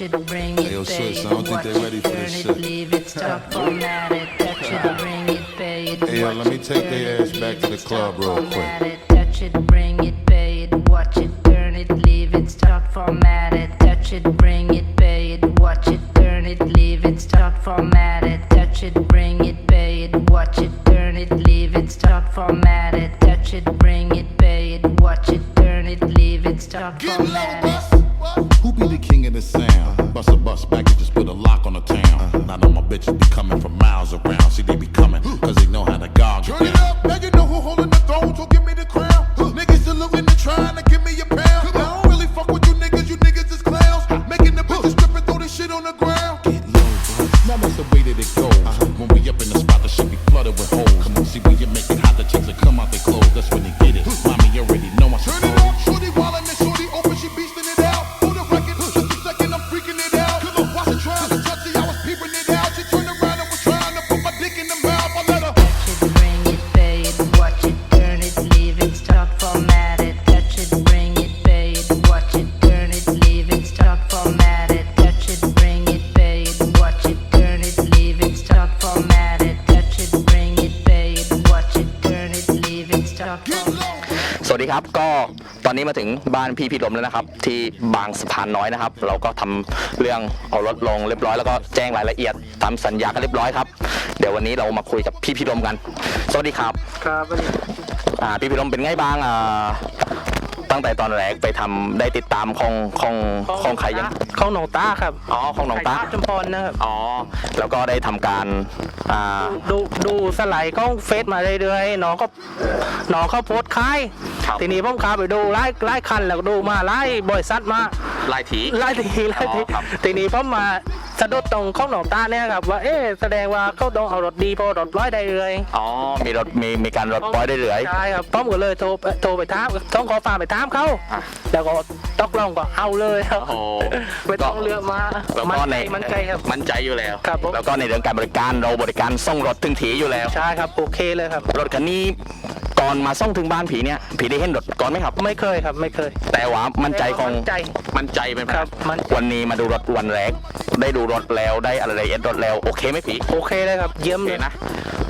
it, bring it, yo, pay sis, it, I don't think watch they it, ready for this shit. leave it, stop, format it, touch it, bring it, pay it, Hey, yo, let me take their ass back to the club real quick. touch it, bring it, pay it, watch it, turn it, leave it, stop, format it, touch it, bring it, pay it, watch it, turn it, leave it, stop, format it, touch it, bring it, pay it, watch it, turn it, leave it, stop, format it, touch it, bring it, pay it, watch it, turn it, leave it, stop, format it. Bust a bus back and just put a lock on the town. Uh-huh. Now know my bitches be coming from miles around. See, they be coming, cause they know how to gog Turn it up, ดีครับก็ตอนนี้มาถึงบ้านพี่พี่ลมแล้วนะครับ ที่บางสะพานน้อยนะครับ เราก็ทำเรื่องเอารถลงเรียบร้อยแล้วก็แจ้งรายละเอียดทำสัญญากันเรียบร้อยครับ เดี๋ยววันนี้เรามาคุยกับพี่พี่ลมกัน สวัสดีครับ ครับวันนี้อ่าพี่พี่ลมเป็นไงบ้างอ่า ตั้งแต่ตอนแรกไปทำได้ติดตามของของของใครยังของหนองตาครับอ๋อของหนองตาไข่จำพรนะครับอ๋อแล้วก็ได้ทำการอ่าดูดูสไลด์ของเฟซมาเรื่อยๆน้องก็น้องเขาโพสต์ขายครับทีนี้ผมขาไปดูไล่ไล่คันแล้วก็ดูมาไล่บริษัทมาลายถีไล่ทีไล่ทีอ๋อครับ ทีนี้ผมมาสะดุดตรงของหนองตาเนี่ยครับว่าเอ๊ะแสดงว่าเขาต้องเอารถดีเพอรถร้อยได้เลยอ๋อ มีรถมีมีการรถปล่อยได้เรื่อย ใช่ครับผมก็เลยโทรไปโทรไปถามต้องขอฝากไปถามเขาอะแล้วก็ตกลงก็เอาเลยครับโอ้โห ไม่ต้องเลือกมาแล้วมันก็ใจในมันใจครับ มั่นใจอยู่แล้ว ครับผม แล้วก็ในเรื่องการบริการเราบริการส่งรถถึงถีอยู่แล้ว ใช่ครับโอเคเลยครับ รถคันนี้ก่ อนมาส่งถึงบ้านผีเนี่ยผีได้เห็นรถก่อนไหมครับ ไม่เคยครับไม่เคย แต่ว่ามั่นใจของมั่นใจ มั่นใจเป็นครับมั่นใจ วันนี้มาดูรถวันแรก ได้ดูรถแล้วได้อะไรละเอียดรถแล้วโอเคไหมผีโอเคเลยครับ เยี่ยมโอเคเลยนะ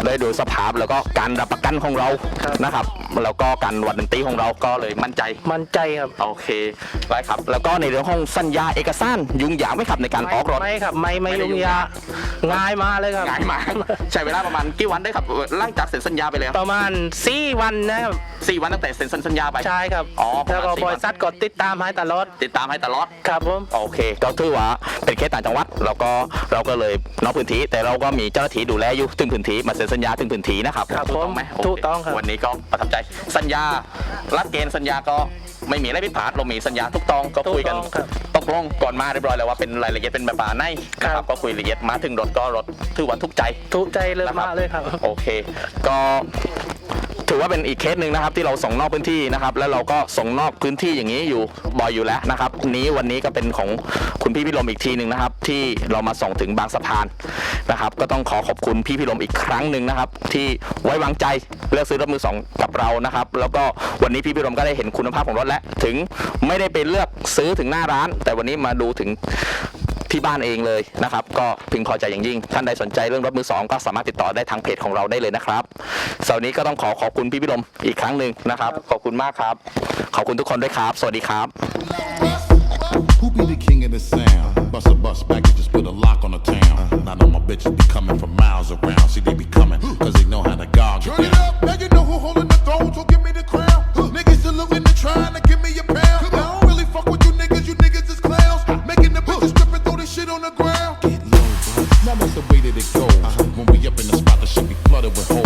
ได้ดูสภาพแล้วก็การรับประกันของเราครับ นะครับ แล้วก็การวัดดนตรีของเราก็เลยมั่นใจ มั่นใจครับโอเคได้ครับ แล้วก็ในเรื่องของสัญญาเอกสารยุ่งยากไหมครับในการออกรถ ไม่ครับไม่ไม่ไม่ได้ยุ่งยุ่งยายาก กง่ายมากเลยครับ ง่ายมาก ใช้เวลาประมาณกี่วันได้ครับหลังจากเซ็นสัญญาไปแล้ว ประมาณ4วันนะครับ สี่วันตั้งแต่เซ็นสัญญาไป ใช่ครับอ๋อประแล้วมาณก็สี่บวัน ริษัทก็ติดตามให้ตลอด ติดตามให้ตลอด ครับผม โอเค ก็ถือว่าเป็นเคสต่างจังหวัด แล้วก็เราก็เลยนอกพื้นที่ แต่เราก็มีเจ้าหน้าที่ดูแลอยู่ถึงพื้นที่ มาเซ็นสัญญาถึงพื้นที่นะครับครับถูกผต้อมงไหมโเคถูกต้องครับ วันนี้ก็ประทับใจ สัญญารัดเกณฑ์สัญญาก็ไม่มีอะไรผิดพลาดเรามีสัญญาทุกต้องก็คุยกัน ถูกต้องครับตกลงก่อนมาเรียบร้อยแล้วว่าเป็นรายละเอียดเป็นแบบไหนนะคครัรับ บ ก็คุยละเอียดมาถึงรถก็รถถือว่าทุกใจ ถูกใจเลยนะครับ มากเลยครับ โอเค ก็ ถือว่าเป็นอีกเคสหนึ่งนะครับ ที่เราส่งนอกพื้นที่นะครับ แล้วเราก็ส่งนอกพื้นที่อย่างนี้อยู่บ่อยอยู่แล้วนะครับ นี้วันนี้ก็เป็นของคุณพี่พิรมอีกทีหนึ่งนะครับ ที่เรามาส่งถึงบางสะพานนะครับ ก็ต้องขอขอบคุณพี่พิรมอีกครั้งหนึ่งนะครับ ที่ไว้วางใจเลือกซื้อรถมือสองกับเรานะครับ แล้วก็วันนี้พี่พิรมก็ได้เห็นคุณภาพของรถแล้วถึงไม่ได้ไปเลือกซื้อถึงหน้าร้าน แต่วันนี้มาดูถึง ที่บ้านเองเลยนะครับก็พึงพอใจอย่างยิ่ง ท่านใดสนใจเรื่องรถมือสองก็สามารถติดต่อได้ทางเพจของเราได้เลยนะครับสำหรับนี้ก็ต้องขอขอบคุณพี่พิรมอีกครั้งหนึ่งนะครับ ขอบคุณมากครับ ขอบคุณทุกคนด้วยครับ สวัสดีครับ Who be the king of the sound? Bust a bus back and just put a lock on the town. Not on my bitches be coming from miles around. See, they be coming, cause they know how to gog. ground. Get low, bro. Now that's the way that it goes. Uh-huh. When we up in the spot, the shit be flooded with holes.